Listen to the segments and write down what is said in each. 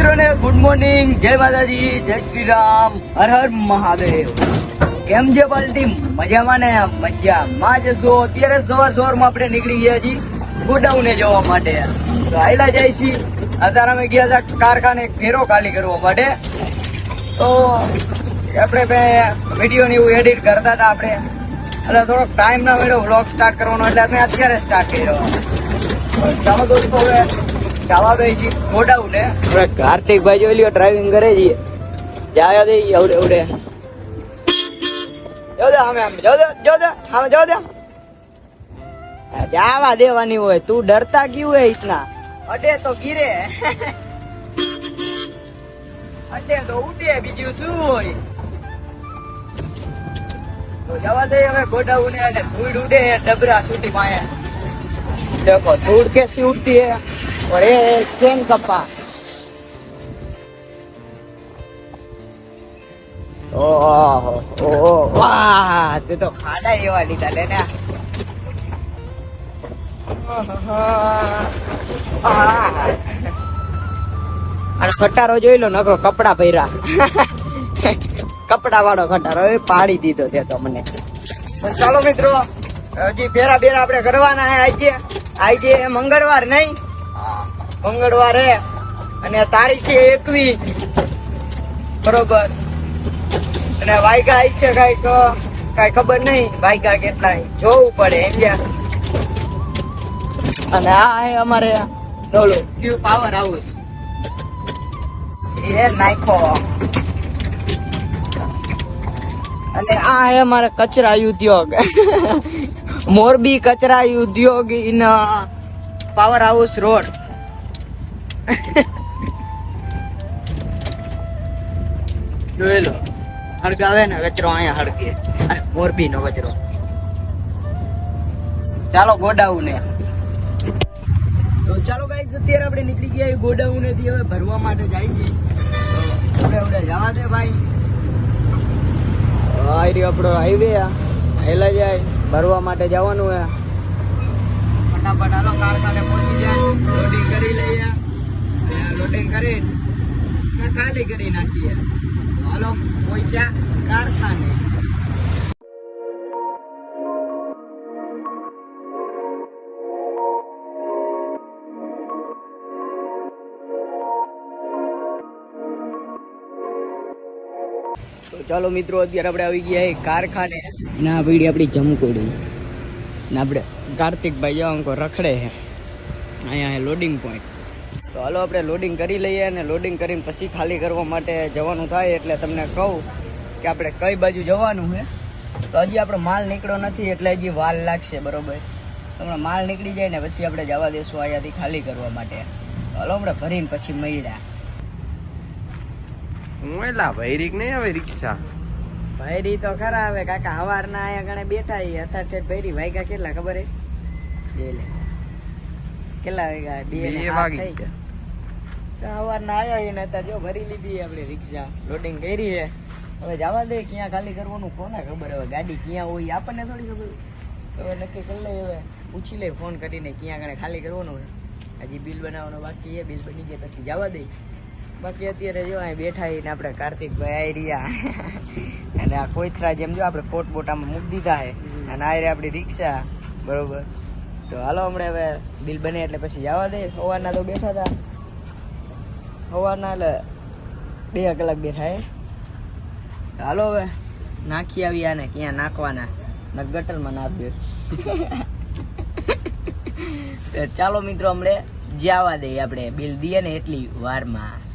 મિત્રોને good morning જય માતાજી, જય શ્રી રામ હર હર મહાદેવ. કેમ છે પાલટી? મજામાં ને? મજામાં જશો અત્યારે સવાર સવારમાં આપણે નીકળી ગયા છીએ ગોડાઉને જવા માટે. તો આયલા જાય છીએ. અત્યારે અમે ગયા હતા કારખાને ફેરો ખાલી કરવા માટે. તો આપણે બે વીડિયો ને એવું એડિટ કરતા હતા આપણે. એટલે થોડોક ટાઈમ ના મળ્યો વ્લોગ સ્ટાર્ટ કરવાનો, એટલે અમે અત્યારે સ્ટાર્ટ કર્યો. ચાલો દોસ્તો, હવે જવા દે છે ગોડાઉન ને આપણે કાર્તિકભાઈ જોઈ લ્યો ડ્રાઇવિંગ કરે છે જાય દે આવડે આવડે જો દે આમે આમે જો દે જો દે આમે જો દે જાવા દેવાની હોય તું ડરતા ક્યું હે ઇતના અડે તો ગીરે અડે તો ઉડે બીજું શું હોય તો જવા દે હવે ગોડાઉન ને અને ધૂળ ઉડે ડબરા છૂટી માયા देखो धूल कैसी उड़ती है Ore, chain ka pa. વાહ તે તો ખાડા એવા લીધા ને અને ખટારો જોઈ લો નકરો કપડા પહેરા કપડા વાળો ખટારો એ પાડી દીધો તે તો મને ચાલો મિત્રો હજી ફેરા બેરા આપડે કરવાના હે આજે આજે મંગળવાર નહીં મંગળવાર અને તારીખે છે એકવી. બરોબર. અને વાયગા આવી કઈ તો કઈ ખબર નહીં વાયગા કેટલા જોવું પડે એમ અને આ હે અમારે ડોલો. ક્યુ પાવર હાઉસ એ નાખો. અને આ હે અમારે કચરા ઉદ્યોગ. મોરબી કચરા ઉદ્યોગ ઇન પાવર હાઉસ રોડ જોઈ લો ને કચરો અહીંયા હળગે. અને મોરબી નો કચરો ચાલો ગોડાઉન. ને તો ચાલો ગાઈસ અત્યારે આપણે નીકળી ગયા ગોડાઉનથી હવે ભરવા માટે જાય છે. આપણે આપણે જવા દે ભાઈ. આ રહ્યો આપણો હાઈવે હેલા જાય, ભરવા માટે જવાનું હે. ફટાફટ હાલો, કારખાને પહોંચી જાય. લોડિંગ કરી લઈએ. લોડિંગ કરી ખાલી કરી નાખીએ. હાલો પહોંચ્યા કારખાને. ચાલો મિત્રો, અત્યારે આપણે આવી ગયા કારખાને. ના પીડી આપણી જમકોડી ને આપણે કાર્તિકભાઈ જવા રખડે છે. અહીંયા લોડિંગ પોઈન્ટ તો હાલો આપણે લોડિંગ કરી લઈએ અને લોડિંગ કરીને પછી ખાલી કરવા માટે જવાનું થાય એટલે તમને કહું કે આપણે કઈ બાજુ જવાનું છે. તો હજી આપણો માલ નીકળ્યો નથી એટલે હજી વાલ લાગશે બરોબર? તમને માલ નીકળી જાય ને પછી આપણે જવા દેશું અહીંયાથી ખાલી કરવા માટે. હાલો આપણે ભરીને પછી મળ્યા. હું એલા ભૈરીક નહીં આવે રિક્ષા? ભૈરી તો ખરા આવે કાકા હવારના અહીંયા ગણે બેઠા ઈ અત્યારે ભૈરી વાગ્યા કેટલા ખબર હે લે. કેટલા વાગ્યા? બે વાગી ગયા. તો હવારના આવ્યા એને અત્યારે જો ભરી લીધી આપણે રિક્ષા. લોડિંગ કરી છે. હવે જવા દે, ક્યાં ખાલી કરવાનું કોને ખબર હવે? ગાડી ક્યાં હોય આપણને થોડી ખબર. હવે નક્કી કરી લઈએ હવે. પૂછી લે ફોન કરીને ક્યાં ગણે ખાલી કરવાનું હોય હજી બિલ બનાવવાનું બાકી છે બિલ બની જાય પછી જવા દે. બાકી અત્યારે જો અહીં બેઠા ને આપણે કાર્તિકભાઈ આવી રહ્યા. અને આ કોઈથરા જેમ જો આપણે કોટ બોટામાં મૂકી દીધા છે. અને આ આપણી રિક્ષા. બરોબર. તો હાલો હમણાં હવે બિલ બને એટલે પછી જવા દે. સવારના તો બેઠા હતા. સવારના એટલે બે કલાક બેઠા એ હાલો હવે નાખી આવી આને ક્યાં નાખવાના? ને ગટરમાં નાખ દે. ચાલો મિત્રો હમણે જવા દઈએ આપણે. બિલ દઈએ ને એટલી વારમાં.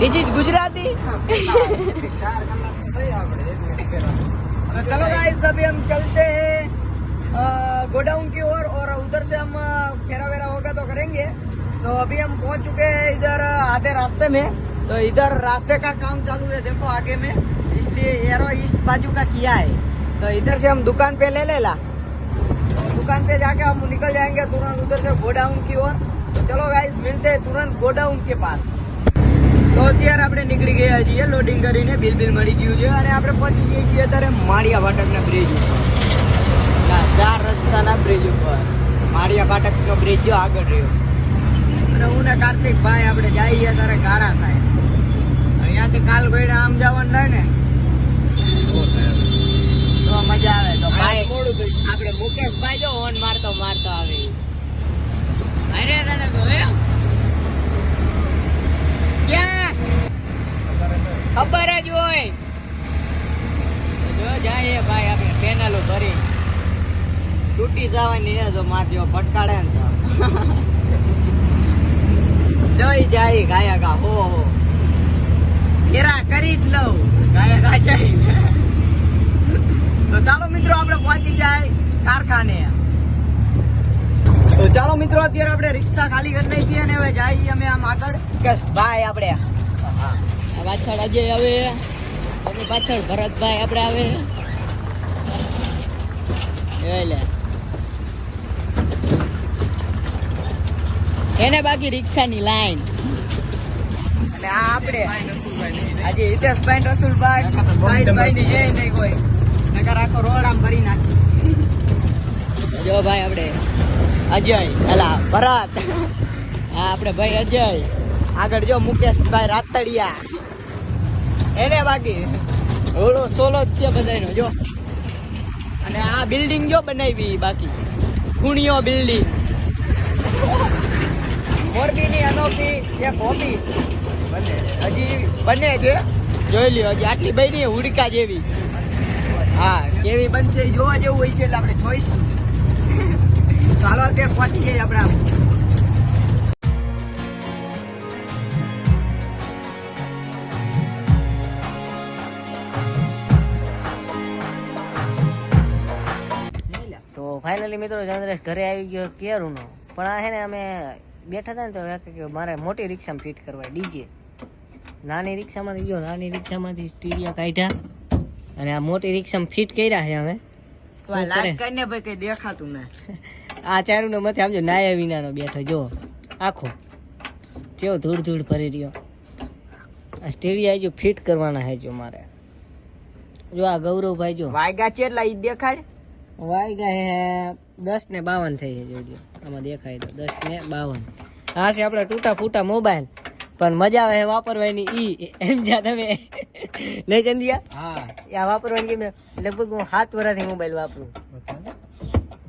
ધીસ ઇઝ ગુજરાતી तो चलो गाइस अभी हम चलते हैं गोडाउन की ओर और उधर से हम फेरा वेरा होगा तो करेंगे तो अभी हम पहुंच चुके हैं इधर आधे रास्ते में तो इधर रास्ते का काम चालू है देखो आगे में इसलिए एरो इस बाजू का किया है तो इधर से हम दुकान पे ले लेला तो दुकान पे जाके हम निकल जाएंगे तुरंत उधर से गोडाउन की ओर तो चलो गाइस मिलते हैं तुरंत गोडाउन के पास તો અત્યારે આપણે નીકળી ગયા છીએ લોડિંગ કરીને બિલ બિલ મળી ગયું છે અને આપણે પહોંચી જઈએ છીએ અત્યારે માળિયા ફાટકના બ્રિજ ઉપર ના ચાર રસ્તાના બ્રિજ ઉપર માળિયા ફાટકનો બ્રિજ જો આગળ રહ્યો અને હું ને કાર્તિક ભાઈ આપણે જઈએ ત્યારે ગાડા સાહેબ અહીંયાથી કાલ ભાઈ આમ જવાનું થાય ને તો મજા આવે તો ભાઈ આપણે મુકેશભાઈ જો ઓન મારતો મારતો આવે અરે ક્યાં? ખબર જ હોય. જો જાય આપણે પેનલો ભરી તૂટી જવાની છે જો ફટકાડે ને તો. જાય ગાયા ગા હો હો. કરી જ લઉં. ગાયા ગા જાય. તો ચાલો મિત્રો, આપણે પહોંચી જાય કારખાને. તો ચાલો મિત્રો અત્યારે આપણે રિક્ષા ખાલી કરી નાખીએ અને હવે જઈએ અમે આમ આગળ. કે ભાઈ આપણે. પાછળ અજય આવે. એની પાછળ ભરતભાઈ આપણે આવે. એટલે એને બાકી રિક્ષાની લાઈન. અને આ આપણે. આજે હિતેશભાઈ રસુલભાઈ. સાહિલભાઈ ની એ નહીં કોઈ નકર આખો રોડ આમ ભરી નાખી. જો ભાઈ આપણે. અજય, અલા, ભરત. આપણે ભાઈ અજય. આગળ જો મુકેશભાઈ રાતડિયા. એને બાકી. ઓળો સોલો જ છે બધાનો જો. અને આ બિલ્ડિંગ જો બનાવી બાકી. ખૂણીઓ બિલ્ડિંગ. મોરબીની અનોખી એક ઓફિસ. બને. હજી બને છે. જોઈ લ્યો, હજી આટલી બની હુડકા જેવી. હા કેવી બનશે, જોવા જેવું હોય છે એટલે આપણે જોઈશું. ચાલો તે પહોંચી જઈએ આપણે ફાઇનલી મિત્રો ચંદ્રેશ ઘરે આવી ગયો કેરુનો. પણ આ હે ને અમે બેઠા હતા ને તો કે મારે મોટી રિક્ષામાં ફિટ કરવા ડીજે. નાની રિક્ષામાંથી જો નાની રિક્ષામાંથી સ્ટીરિયા કાઢ્યા અને આ મોટી રિક્ષામાં ફિટ કર્યા છે અમે. લાઈટ કરીને ભાઈ કઈ દેખાતું ને આ ચારુનો મથે આમ જો નાયા વિનાનો બેઠો જો આખો. કેવો ધૂળ ધૂળ ભરી રહ્યો. આ સ્ટેડિયા જો ફિટ કરવાના હે જો મારે. જો આ ગૌરવભાઈ જો. વાયગા છે એટલે ઈ દેખાડ? વાયગા હે દસ ને બાવન થઈ છે જોજો આમાં દેખાય તો દસ ને બાવન. હા છે આપણા તૂટા ફૂટા મોબાઈલ. પણ મજા આવે હે વાપરવાની ઈ. એમ જા તમે નહીં ચંદિયા હા. આ વાપરવાની કેમ લગભગ હું સાત વર્ષથી મોબાઈલ વાપરું.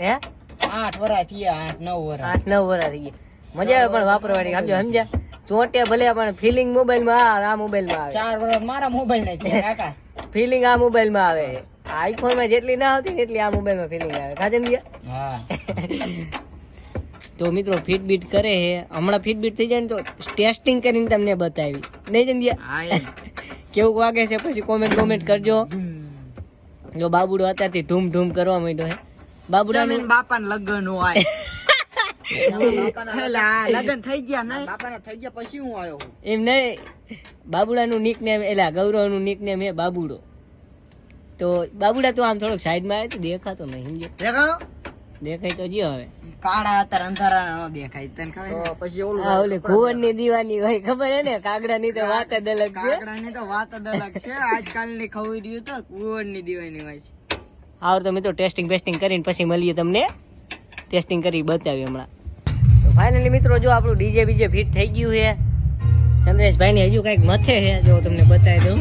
હે? આઠ વરા થયા આઠ નવ વરા આઠ નવ થઈ ગયા. મજા આવે પણ વાપરવાની સમજો સમજ્યા? ચોટે ભલે પણ ફિલિંગ મોબાઈલમાં આવે આ મોબાઈલમાં આવે. ચાર વરસ મારા મોબાઈલ ને છે કાકા. ફિલિંગ આ મોબાઈલમાં આવે. આઈફોનમાં જેટલી ના આવતી એટલી આ મોબાઈલમાં ફિલિંગ આવે. ખાજન હા. તો મિત્રો ફીટબીટ કરે છે હમણાં ફીટબીટ થઈ જાય ને તો ટેસ્ટિંગ કરીને તમને બતાવી. નહીં જંદિયા હા. કેવું વાગે છે? પછી કોમેન્ટ કોમેન્ટ કરજો. જો બાબુડો અત્યારથી ધૂમ ધૂમ કરવા માંડ્યો છે બાબુડાનું બાપા ને લગ્ન હોય. એટલે આ થઈ ગયા નહીં બાપા થઈ ગયા પછી હું આવ્યો એમ નહીં બાબુડાનું નિક એટલે ગૌરવનું નિક એ બાબુડો. તો બાબુડા તો આમ થોડોક સાઈડમાં આવે તો દેખાતો નહીં સમજો દેખાડો દેખાય તો જ્યો હવે. કાળા અંધારા દેખાય તને ખબર પછી ઓલી ભુવનની દીવાની હોય ખબર હે ને? કાગડાની તો વાત જ અલગ છે. તો વાત જ અલગ છે. આજકાલની ખબર રહ્યું તો કુંવરની દીવાની હોય છે. આવ તો મિત્રો ટેસ્ટિંગ બેસ્ટિંગ કરીને પછી મળીએ તમને. ટેસ્ટિંગ કરી બતાવી હમણાં. તો ફાઇનલી મિત્રો જો આપણું ડીજે બીજે ફિટ થઈ ગયું છે ચંદ્રેશભાઈ ને હજુ કંઈક મથે છે જો તમને બતાવી દઉં.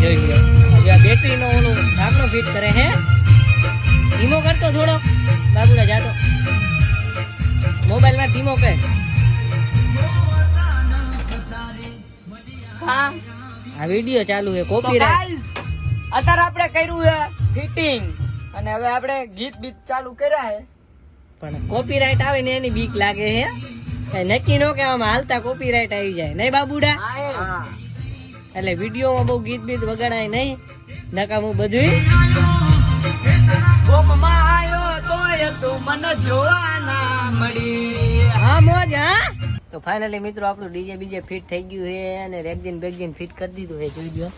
જોઈ લો હજી આ બેટરી નો ઓલું ઢાંકણો ફિટ કરે છે. ધીમો કરતો થોડોક બાબુડા જાતો. મોબાઈલમાં ધીમો કર. હા આ વીડિયો ચાલુ છે કોપી કોપીરાઈટ અત્યારે આપણે કર્યું છે ફિટિંગ અને હવે આપણે ગીત બીત ચાલુ કર્યા છે. પણ કોપીરાઈટ આવે ને એની બીક લાગે હે. નક્કી નો કહેવામાં હાલતા કોપીરાઈટ આવી જાય. નહીં બાબુડા? હા એટલે વિડીયોમાં બહુ ગીત બીત વગાડાય નહીં. નકામું બધું ગોમમાં આયો તોય તું મને જોવા ના મળી. હા મોજ હા? તો ફાઇનલી મિત્રો આપણું ડીજે બીજે ફિટ થઈ ગયું છે અને રેગજીન બેગજીન ફિટ કરી દીધું છે જોઈ લો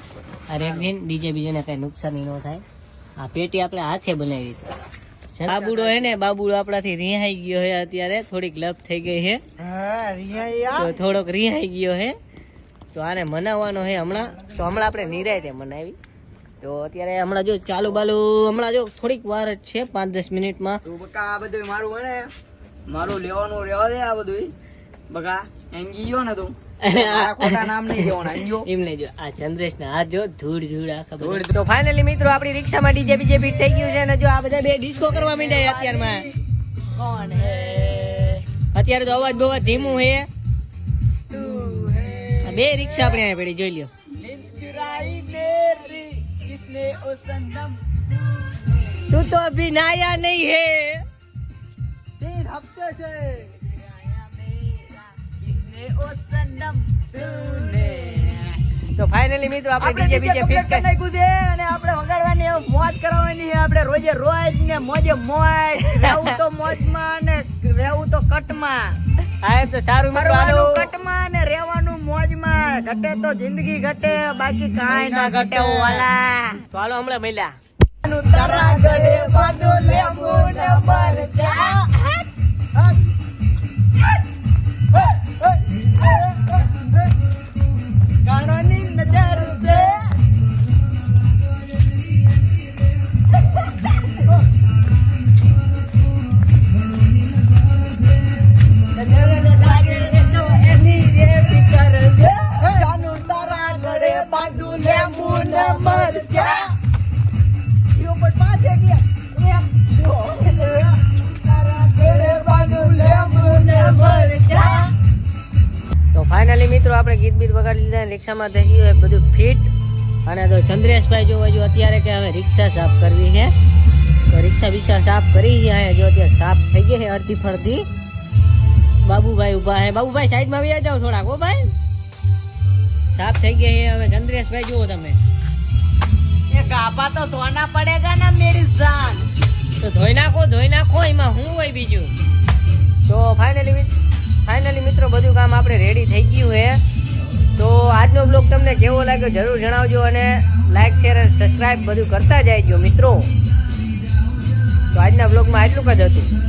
આ રેગજીન ડીજે બીજેને કઈ નુકસાની ન થાય. આ પેટી આપણે હાથે બનાવી હતી બાબુડો હે ને બાબુડો આપણાથી રિહાઈ ગયો છે અત્યારે. થોડીક લપ થઈ ગઈ છે હા તો થોડોક રિહાઈ ગયો છે તો આને મનાવવાનો છે હમણાં. તો હમણાં આપણે નિરાયતે મનાવી. તો અત્યારે હમણાં જો ચાલુ બાલુ હમણાં જો થોડીક વાર જ છે પાંચ દસ મિનિટમાં. આ બધું મારું હે ને? મારું લેવાનું રહેવા દે આ બધું બગા એનજીઓ ને તું? તો ફાઇનલી મિત્રો આપણી રિક્ષામાં ડીજે બીજે બીટ થઈ ને જો આ બધા બે ડિસ્કો કરવા માંડ્યા અત્યારમાં. અત્યારે તો અવાજ બવાજ ધીમું હે. બે રિક્ષા આપણે પડી જોઈ લ્યો. તું તો અભી નાયા નહીં હે. તીન છે. તો ફાઇનલી મિત્રો આપણે ડીજે બીજે ફિટ કરી નાખ્યું છે અને આપણે વગાડવાની મોજ કરાવવાની છે. આપણે રોજે રોજ ને મોજે મોજ. રહેવું તો મોજમાં ને રહેવું તો કટમાં. હા તો સારું મિત્રો હાલો. કટમાં ને રહેવાનું મોજમાં. ઘટે તો જિંદગી ઘટે બાકી કાંઈ ના ઘટે વાલા તો હાલો હમણાં મળ્યા. તારા ગળે બાંધો લેબુ ને મરચા મિત્રો આપણે ગીત બીત વગાડી લીધા રિક્ષામાં થઈ ગયું બધું ફિટ. અને તો ચંદ્રેશભાઈ જોવા જો અત્યારે કે હવે રિક્ષા સાફ કરવી છે તો રિક્ષા બિક્ષા સાફ કરી છે જો અત્યારે સાફ થઈ ગઈ છે અડધી ફરતી બાબુભાઈ ઊભા છે બાબુભાઈ સાઈડમાં આવી જાઓ થોડાક હો ભાઈ. સાફ થઈ ગઈ છે હવે ચંદ્રેશભાઈ જુઓ તમે. એ કાપા તો ધોના પડેગા ને મેરી જાન તો ધોઈ નાખો ધોઈ નાખો એમાં હું હોય બીજું? તો ફાઈનલી ફાઇનલી મિત્રો, બધું કામ આપણે રેડી થઈ ગયું છે. તો આજનો બ્લોગ તમને કેવો લાગ્યો જરૂર જણાવજો અને લાઇક શેર અને સબસ્ક્રાઈબ બધું કરતા જાયજો, મિત્રો. તો આજના બ્લોગમાં આટલું જ હતું.